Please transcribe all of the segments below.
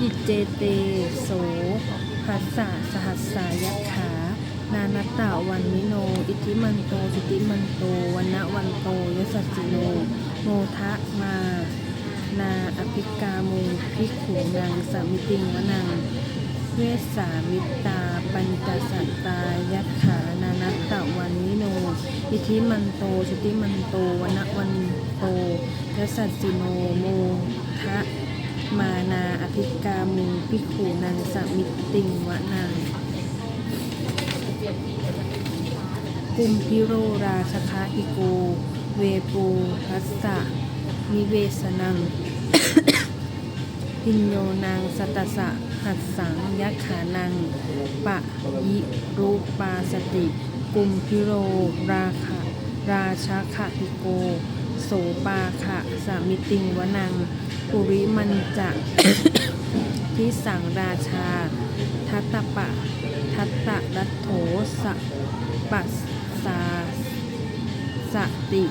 อิเจเตโสหัสสะสหัสสายัคขา นานัตตาวันนิโน อิทิมันโตสิติมันโตวันนะวันโตยสัสสิโน โมทะมา นาอภิกามุภิกขุนังสมิติงวนัง เวสสามิตา ปัญจสัตตายัคขา นานัตตะวันนิโน อิทิมันโตชุติมันโตวันนะวันโตยสัสสิโน โมทะ มานาอภิกามุภิขุนังสมิติงวนังกุมพิโรราชคาอิโก เวปูทัสสะนิเวสนัง พิญโยนางสตสะหัสสังยักขานัง ปะยิรูปาสติ กุมพิโรราคะราชาคะอิโก โสปาคะสามิติงวนัง ปุริมันจะทิสังราชา ทัตตปะ ทัตตะรัตโถสะปัสสาสติ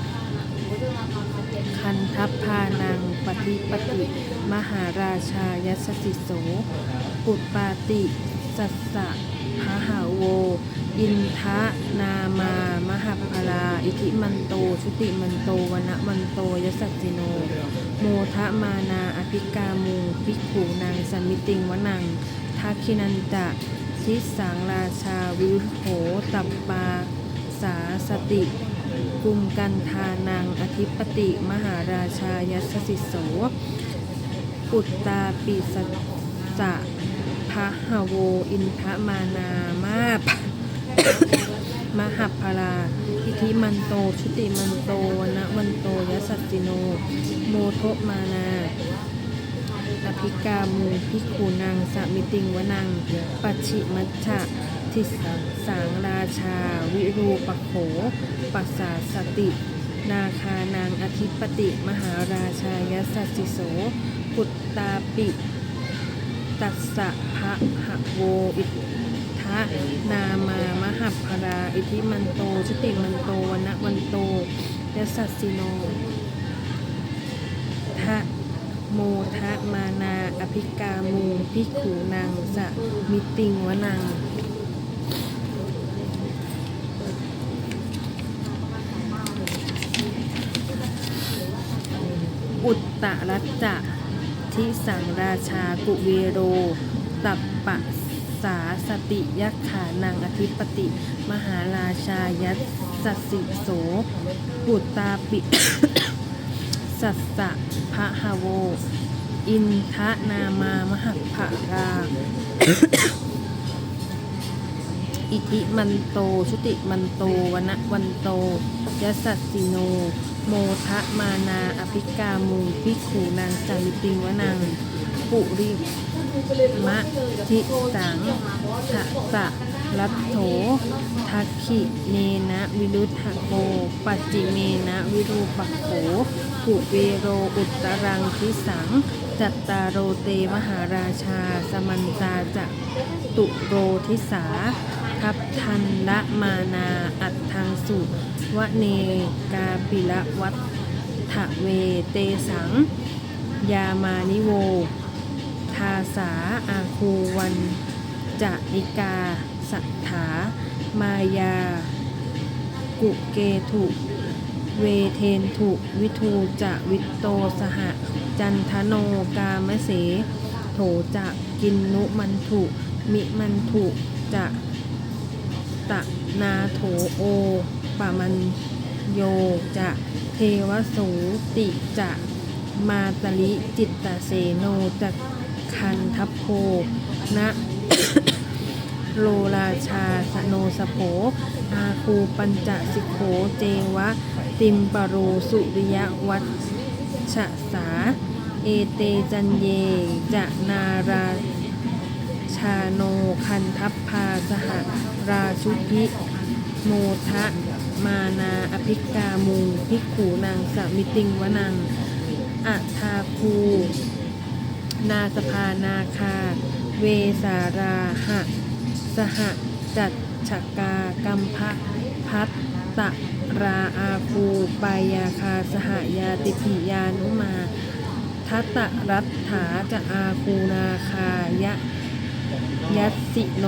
คันทัพพานังปฏิปติ มหาราชายัสสิโส ปุตปาติ สัสสะพหาโว อินทะนามามหาพลาอิทิมันโตชุติมันโตวนะมันโตยสัจจิโน โมทะมานาอภิกามูภิกขุนางสมิติงวนังทักขินันจะทิสังราชาวิรุโหตัปปาสาสติกุมกันทานังอธิปติมหาราชายัสสิโสปุตตาปิสสะพะหโวอินทะมานามาป มหัพพลาอิทิมันโตชุติมันโตวนะวันโตยสัจจิโน โมโทมานาอภิกามูพิกขุนังสมิติงวนัง ปัจฉิมัชะทิสางราชา วิรูปโขปัสสาสติ นาคานางอธิปติ มหาราชายัสสสิโสปุตตาปิ ตัสสะภะหะโวอิะนามามหัพพรา อิทิมันโตชติมันโตวนวันโตยัสสสิโนทะโมทะมานาอภิกามูพิขุนังสะมิติงวนังอุตตรัจจะทิสังราชากุเวโร ตัปปะ สาสติยักขานังอธิปติ มหาราชายัสสสิโส ปุตตาปิ สัสสะพะหะโว อินทะนามามหัพพราอิติมันโต ชุติมันโตวนะวันโตยสัสสิโน โมทะมานา อภิกามุภิขุนางสามิติงวนัง ปุริ มะทิสังทะสะรัตโถทักขิเนนะวิรุธโกปัจจิเมนะวิรูปโขปุเวโรอุตรังทิสัง จัตตารโรเตมหาราชา สมันตาจะตุโรทิสา ทัพทันละมานาอัตทังสุวเนกาปิละวัตถเวเตสัง ยามานิโว ทาสาอาคูวันจะนิกาสัทธามายา กุเกถุเวเทนถุวิทูจะวิตโตสหจันทโนกามเส โถจะกินนุมันถุมิมันถุจะตะนาโถโอปะมันโยจะเทวสูติจะ มาตลิจิตตเสโนจะคันทัพโพนะโลราชาสโนสโภอาคูปัญจสิโขเจวะ ติมปโรสุริยวัชชะสา เอเตจันเย จะนาราชาโนคันทัพพาสหราชุพิโมทะ มานาอภิกามูภิกขูนางสมิติงวนัง อัทาคู นาสภานาคา เวสาราหะ สหจัดฉกากัมพะพัตตะราอาคูปายาคาสหายาติพิยานุมาททัตตรัตถาจะอาคูนาคายะยัสสิโน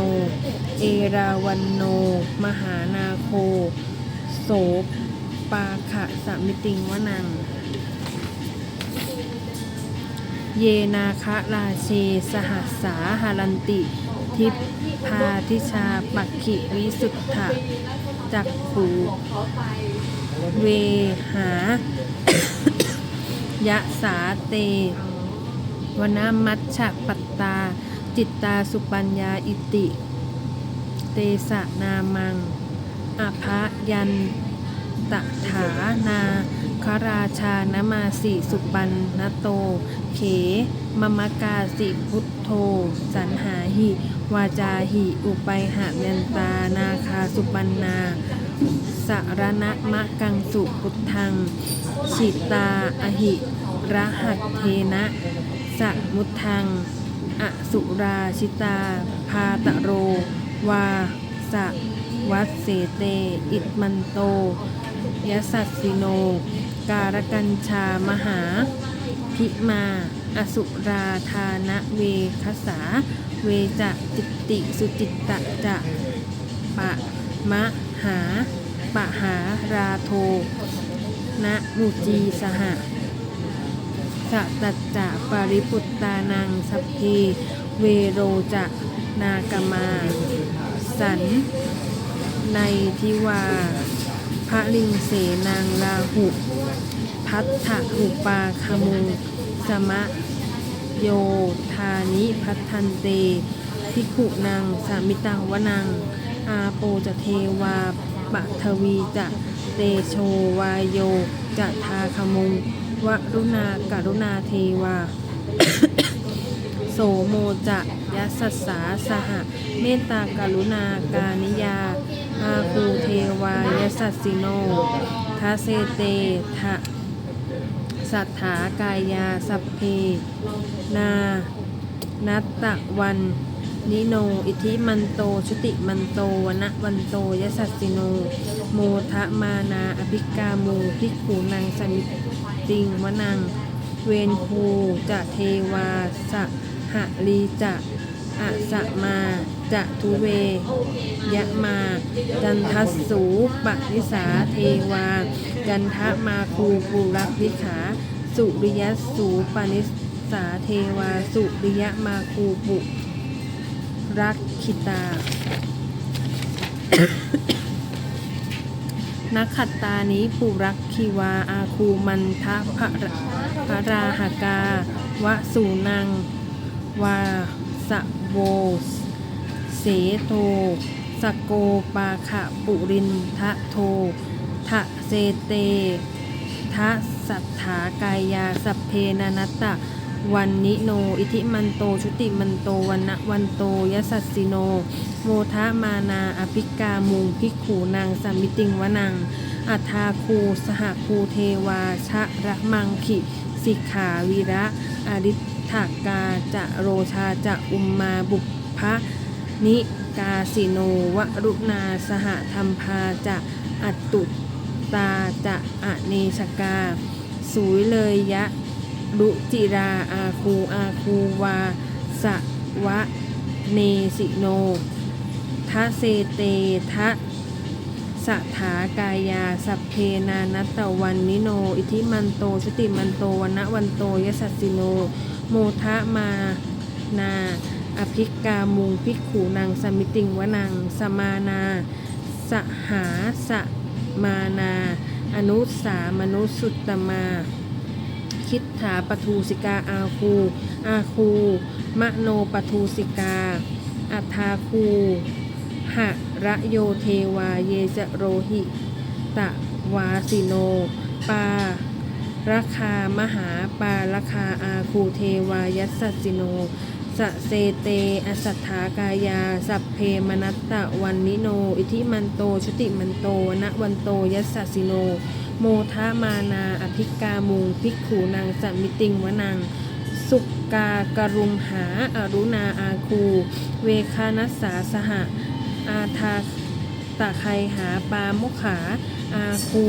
เอราวันโน มหานาโค โสปาขะสมิติงวนัง เยนาคะราเชสหัสสาหารันติ ทิพพาทิชาปักขิวิสุทธะจักขูเวหายะสาเตวนามัชฉะปัตตา จิตตาสุปัญญาอิติ เตสะนามังอภะยันตถานา คราชานมาสิสุปันนโต เข มมกาสิพุทโธ สันหาหิ วาจาหิ อุไปหะยันตานาคาสุปันนาสารณะมะกังสุพุทธังชิตาอหิรหัตเทนะสมุทัง อสุราชิตา พาตะโร วาสะวัสเสเต อิตมันโตยสัสสิโน การกัญชามหาพิมา อสุราธานะเวคสา เวจะจิตติสุจิตตะจะปะมะหาปะหาราโทนะมุจีสหะสะตัจจะปริปุตตานังสัพเพเวโรจะนากมา สัน ในทิวา พระลิงเสนางลาหุ พัทธหุปาคามุสมะโยธานิพัทันเตพิขุนางสามิตังวนัง อาโปจะเทวาปะทวีจะเตโชวายโยจะทาคมุงวรุณาการุณาเทวา โสโมจะยัสสสาสหะ เมตตากรุณาการนิยา อาคูเทวายสัสสิโนทาเซเตทะสัทธากายาสัพเพนานัตตะวันนิโน อิทิมันโต ชุติมันโตวนะวันโตยสัสสิโน โมทะมานาอภิกามูพิกขูนังสมิติงวนัง เวนภูจะเทวาสหลีจะอะสะมา จะทุเวยะมา จันทสูปนิสาเทวา จันทะมาคูปุรักวิขา สุริยสูปานิสาเทวา สุริยมาคูปุรักขิตา นักขัตตานิปุรักคิวาอาคูมันทะพระพระราหกาวะสูนัง วาสะโวส เสโทสโกปาขะปุรินทะโททะเซเตทะสัทธากายาสัพเพนานัตตะ วันนิโน อิทิมันโต ชุติมันโตวันนะวันโตยสัสสิโน โมทะมานาอภิกามุงพิกขูนางสามิติงวนัง อัทาคูสหคูเทวาชะระมังขิสิกขาวีระอริถากาจะโรชาจะอุมมาบุพพะ นิกาสิโนวรุณาสหธรรมพาจะอัตตุตาจะอเนชกาสุยเลยยะรุจิราอาคูอาคูวาสะวะเนสิโนทะเซเตทะสถากายาสัพเพนานัตวันนิโน อิทิมันโตสติมันโตวันนะวันโตยสัสสิโน โมทะมานา อภิกามุงพิกขูนางสมิติงวนัง สมานา สหาสมานา อนุสามนุสุตตมา คิดถาปทูสิกาอาคูอาคูมโนปทูสิกา อัทาคูหะระโยเทวาเยจโรหิ ตะวาสิโน ปาราคามหาปาราคาอาคูเทวายัสสิโน สะเซเต อสัทธากายา สัพเพมนัตตะวันนิโน อิทิมันโต ชุติมันโตนะวันโต ยัสสสิโน โมทะมานา อภิกามุงพิกขูนางสมิติงวนัง สุกกากรุมหา อรุณาอาคู เวคานัสสาสหะ อาทาตะไคหาปามุขา อาคู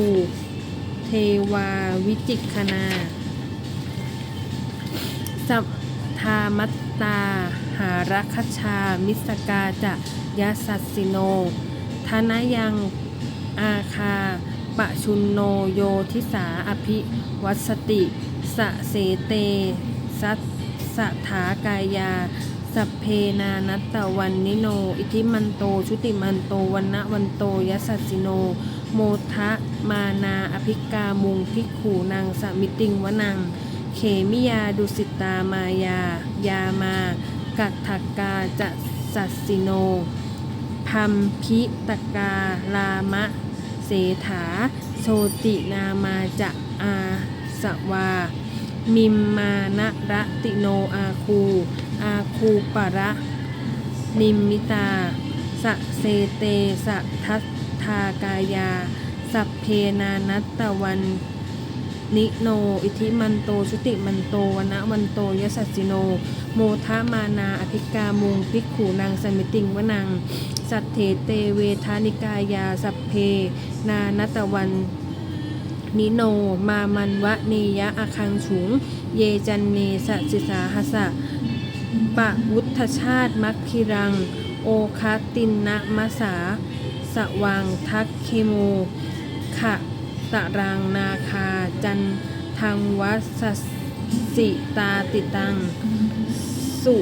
เทวาวิจิกขนาสัพ ทามัตตา หารัคชา มิสกาจะยะสัสสิโนทนยังอาคาปะชุนโนโยทิสาอภิวัสติสะเสเต สัตสถากายาสัพเพนานัตตวันนิโน อิทิมันโต ชุติมันโตวันนะวันโตยสัสสิโน โมทะมานาอภิกามุงพิกขูนางสมิติงวนัง เขมิยาดุสิตามายา ยามา กัตถกาจะสัสสิโนพัมพิตกาลามะ เสถา โชตินามาจะอาสวา มิมมานะระติโนอาคู อาคูปะระ นิมมิตา สะเซเตสะทัตทากายา สัพเพนานัตตวัน นิโน อิทิมันโต ชุติมันโตวนะวันโตยสัสิโน โมทะมานา อภิกามุงพิกขูนางสมิติงวนัง สัทเถเตเวทานิกายาสัพเพ นานัตตวันนิโน มามันวะเนยะอาคังฉุง เยจันเนสสิสาหสะปะวุฒชาติมัคคิรัง โอคาตินนะมะสา สว่างทักเคโมขะ ตรังนาคาจันทังวัสสิตาติตัง สุ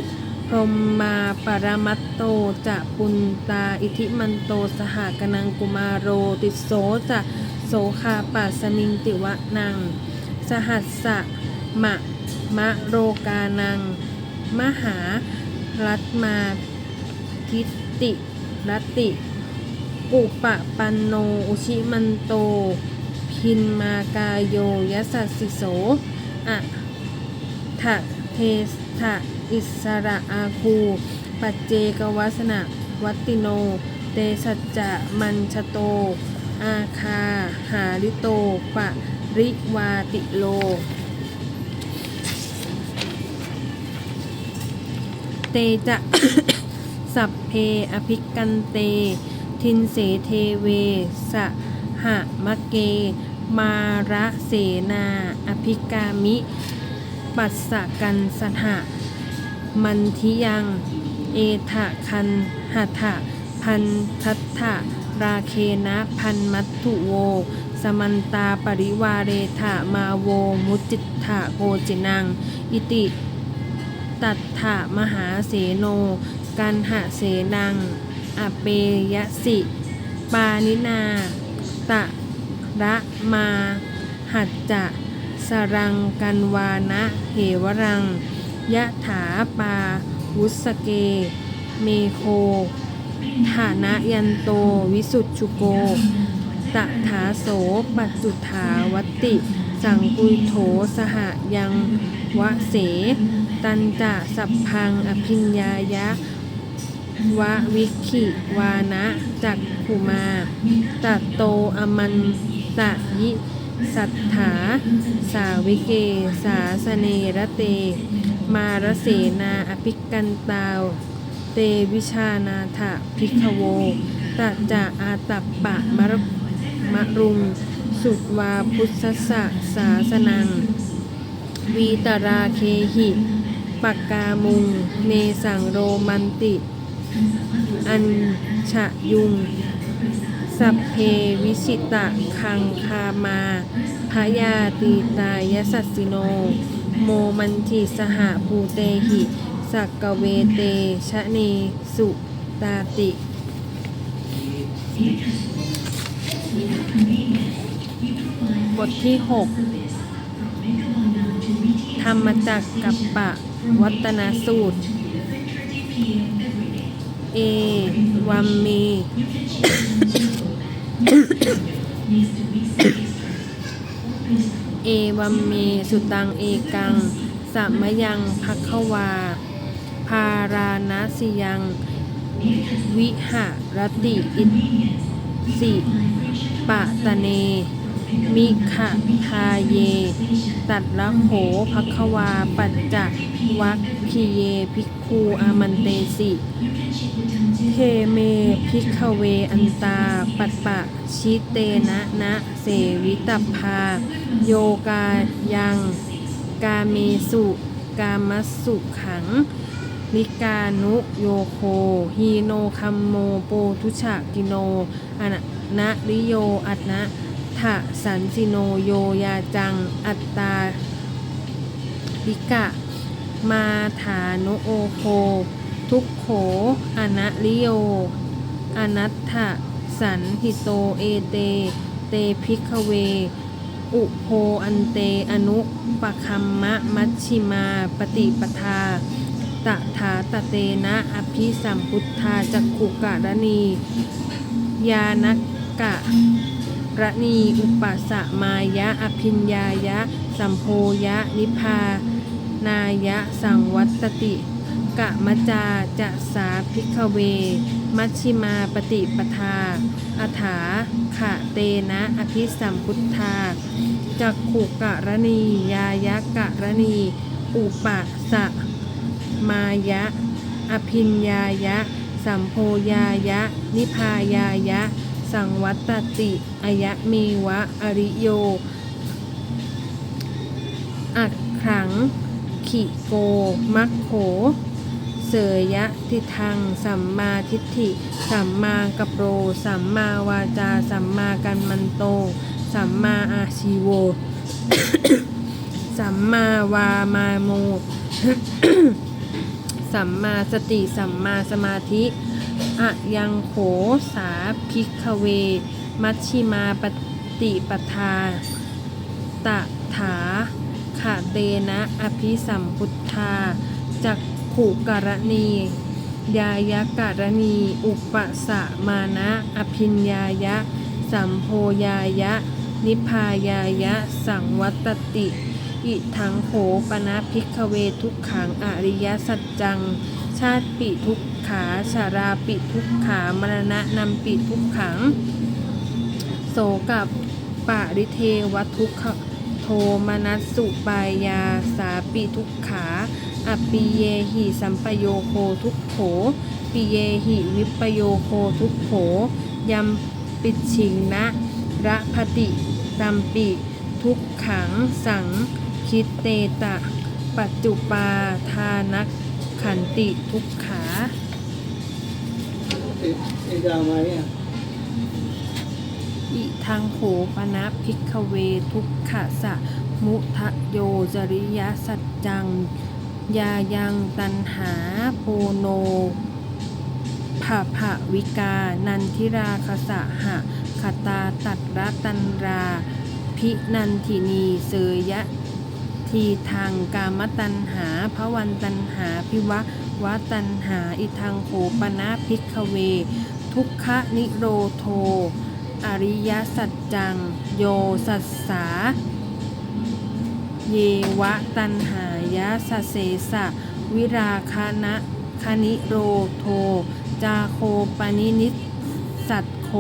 พรมมาปรมัตโตจะปุนตาอิทิมันโตสหกนังกุมารโรติโสจะโสคาปัสมิงติวะนัง สหัสสะมะมะโรกานัง มหารัตมาทิติรัตติปุปะปันโน อุชิมันโต พินมากาโยยสัสสิโสอะทะเทสะอิสระอาคู ปัจเจกวัสนะวัตติโน เตสัจจะมันชโต อาคาหาริโตปะริวาติโลเตจะสัพเพอภิกันเต ทินเสเทเวสะหะมะเก มาระเสนา อภิกามิ ปัสสะกันสหะมันทิยัง เอทะคันหัทะพันทัตถะราเคนะพันมัตถุโว สมันตาปริวาเรถะมาโว มุจิตถะโกจินัง อิติ ตัตถะมหาเสโน กันหะเสนัง อเปยสิ ปานินา ตะ ระมาหัจจะสรังกันวานะเหวรัง ยะถาปาวุสเก เมโคฐานะยันโตวิสุทชุโกตะถาโสปัจจุถาวติ สังกุยโถสหยังวะเส ตันจะสัพพังอภิญญายะวะวิขิวานะจักขุมาตะโตอมันะยิสัทธา สาวิเก สาสเนระเต มารเสนาอภิกันตาว เตวิชานาถะพิกโวตัจจะอาตัปปะมรมรุง สุตวาพุทธสสะสาสนัง วีตราเคหิปักกามุง เนสังโรมันติ อัญชะยุง สัพเพวิชิตะคังคามาพยาตีตายสัสสิโน โมมันทิสหภูเตหิ สักกเวเตชะเนสุตาติบทที่ 6 ธรรมจักกับปะวัตนสูตร เอวัมมีเอวัมเม สุตังเอกังสัมมยังพักขวา พาราณสิยัง วิหารติอิสิปะตะเน มิขะทาเย ตัดละโหพักขวา ปัจจวัคคีเย ภิกคูอามันเตสิเทเมพิกขเวอันตา ปัตปะชิเตนะนะเสวิตัพา โยกายัง กาเมสุกกามัสสุขัง นิกานุโยโค ฮีโนคัมโมโปทุชะกิโนอนะนะริโยอัตนะ ทะสันสิโนโยยาจัง อัตตาลิกะ มาฐานโอโค ทุกโขอนะริโย อนัตถะสันหิโตเอเต เตพิกเว อุโพอันเตอนุปคัมมะมัชชิมาปฏิปทาตถาตเตนะอภิสัมพุทธาจักขุกะรณี ยานักกะ รณีอุปสะมายะ อภิญญายะ สัมโพยะ นิพานายะ สังวัตติ กะมะจาจะสาพิกเว มัชชิมาปฏิปทาอาถาขะเตนะ อภิสัมพุทธาจักขุกะรณียายะกะรณี อุปสะมายะ อภิญญายะ สัมโพยายะ นิพายายะ สังวัตติอายะเมวะ อริโย อักขัง ขิโก มัคโข เสยยะทิทัง สัมมาทิฏฐิ สัมมากัปโร สัมมาวาจา สัมมากัมมันโต สัมมาอาชีโว สัมมาวามาโม สัมมาสติ สัมมาสมาธิ อะยังโขสาพิกเว มัชชิมาปฏิปทาตถาขาเตนะอภิสัมพุทธา จักขุกรณี ยายะกรณี อุปสะมานะ อภิญญายะ สัมโพยายะ นิพพายายะ สังวัตติ อิทังโขปนะพิกเวทุกขังอริยสัจจัง ชาติปิทุกขาชาราปิทุกขามรณะนำปิทุกขัง โสกับปาริเทวทุกขโทมนัสสุปายาสาปิทุกขาอปิเยหิสัมปโยโคทุกโขปิเยหิวิปโยโคทุกโขยัมปิชิงนะระพติตัมปิทุกขังสังคิดเตตะ ปัจจุปาทานัก ขันติทุกขาเอ็นจะเอามาเนี่ยอิทังโขปนะพิกเวทุกขะสะ มุทะโยจริยสัจจัง ยายังตันหาโพโนภะภะวิกา นันทิราคสะหะคตาตัดรตันรา พินันทินีเสยยะ ทีทางกามตัญหาภวันตัญหาพิวะวะตัญหาอิทังโขปนะพิกเว ทุกขนิโรโท อริยสัจจัง โยสัสสา เยวะตันหายะสะเสสะ วิราคานะคณิโรโท จาโคปนินิสัตโค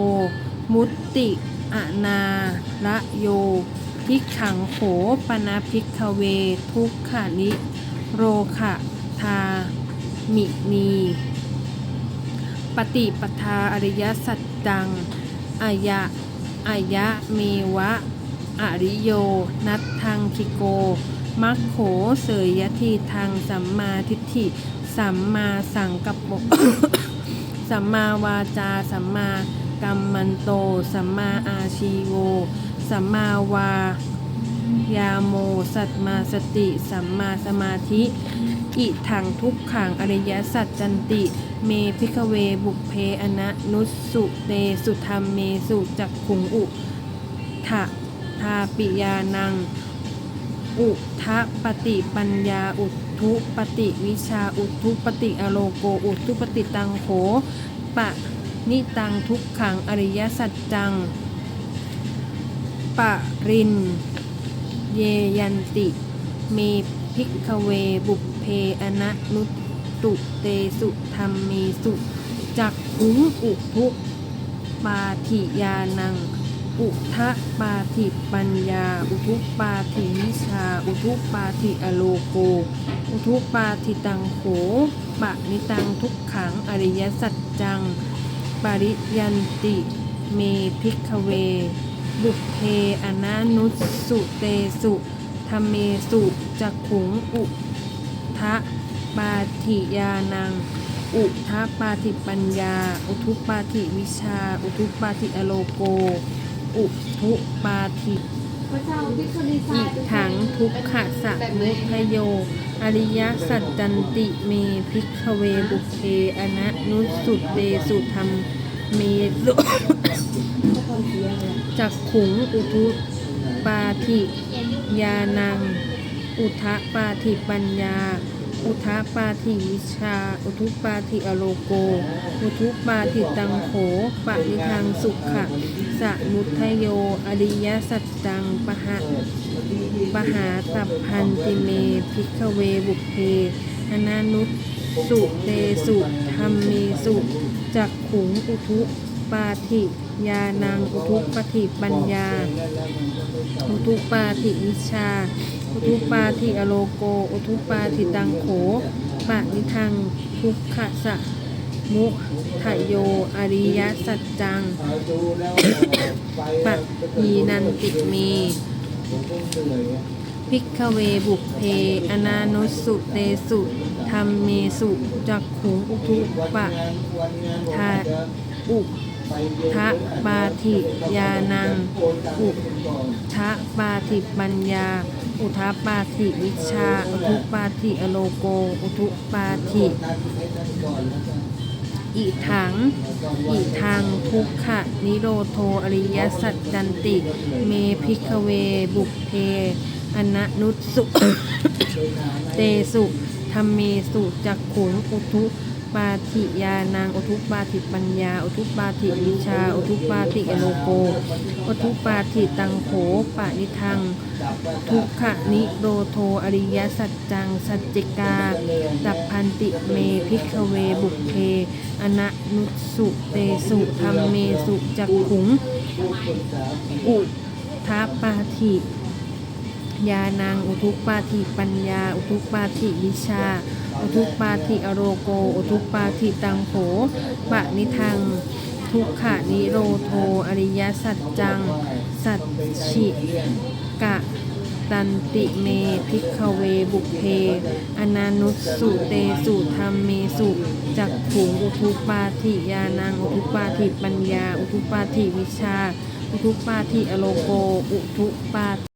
มุตติอนาระโย พิกขังโขปนาพิกเว ทุกขานิโรคะทามินีปฏิปทาอริยสัจจังอายะอายะเมวะ อริโย นัตทังคิโก มัคโขเสยยทีทางสัมมาทิฏฐิ สัมมาสังกัปปะสัมมาวาจา สัมมากัมมันโต สัมมาอาชีโว สัมมาวายาโม สัตมาสติ สัมมาสมาธิ อิถังทุกขังอริยสัจจันติ เมพิกเวบุพเพอนะนุสสุเตสุธรรมเมสุจักขุงอุทะทาปิยานัง อุทะปฏิปัญญาอุทุปฏิวิชาอุทุปฏิอโลโกอุทุปฏิตังโขปะนิตังทุกขังอริยสัจจัง ปริน เยยันติ เมพิกเวบุพเพอนะนุตุเตสุธรรมเมสุจักขุงอุทุปาทิยานัง อุทะปาทิปัญญา อุทุปาทิวิชา อุทุปาทิอโลโก อุทุปาทิตังโขปะนิตังทุกขังอริยสัจจัง ปริยันติ เมพิกเว บุพเพอนานุสสุเตสุธรรมเมสุจักขุงอุทะปาธิยานัง อุทะปาธิปัญญา อุทุปาธิวิชา อุทุปาธิอโลโก อุทุปาธิอิถังทุกขะสะมุทโย อริยสัจจันติเมพิกเวบุเพอนะนุสุเตสุธรรม เมสุจักขุงอุทุปาธิยานัง อุทะปาธิปัญญา อุทะปาธิวิชา อุทุปาธิอโลโก อุทุปาธิตังโขปะนิทังสุขะสะมุทโย อริยสัจจังปะหะปหาตับพันติเมพิกเวบุพเพอนานุสุเตสุธรรมเมสุ จักขุงอุทุปาธิยานังอุทุปาธิปัญญา อุทุปาธิวิชา อุทุปาธิอโลโก อุทุปาธิตังโขปะนิทังทุกขะสะมุทโย อริยสัจจัง ปะยีนันติเม พิกขเวบุพเพ อนานุสุเตสุธรรมเมสุจักขุงอุทุปะทาอุทะปาธิยานัง อุทะปาธิปัญญา อุทะปาธิวิชา อุทุปาธิอโลโก อุทุปาธิอิถัง อิทังทุกขะ นิโรโทอริยสัจจันติ เมพิกเวบุพเพ อนะนุสุ เตสุธรรมเมสุจักขุงอุทุปาธิยานังอุทุปาธิปัญญา อุทุปาธิวิชา อุทุปาธิอโลโก อุทุปาธิตังโขปานิทัง ทุกขนิโรโทอริยสัจจัง สัจจิกาตับพันติเมพิกเวบุเพอนะนุสุเตสุธรรมเมสุจักขุง อุทาปาธิ ยานัง อุทุปาธิปัญญา อุทุปาธิวิชา อุทุปาธิอโรโก อุทุปาธิตังโขปะนิทัง ทุกขานิโรโท อริยสัจจัง สัจฉิกะตันติเมพิกขเวบุเพ อนานุสุเตสุธรรมเมสุจักขุงอุทุปาธิยานังอุทุปาธิปัญญา อุทุปาธิวิชา อุทุปาธิอโลโก อุทุปา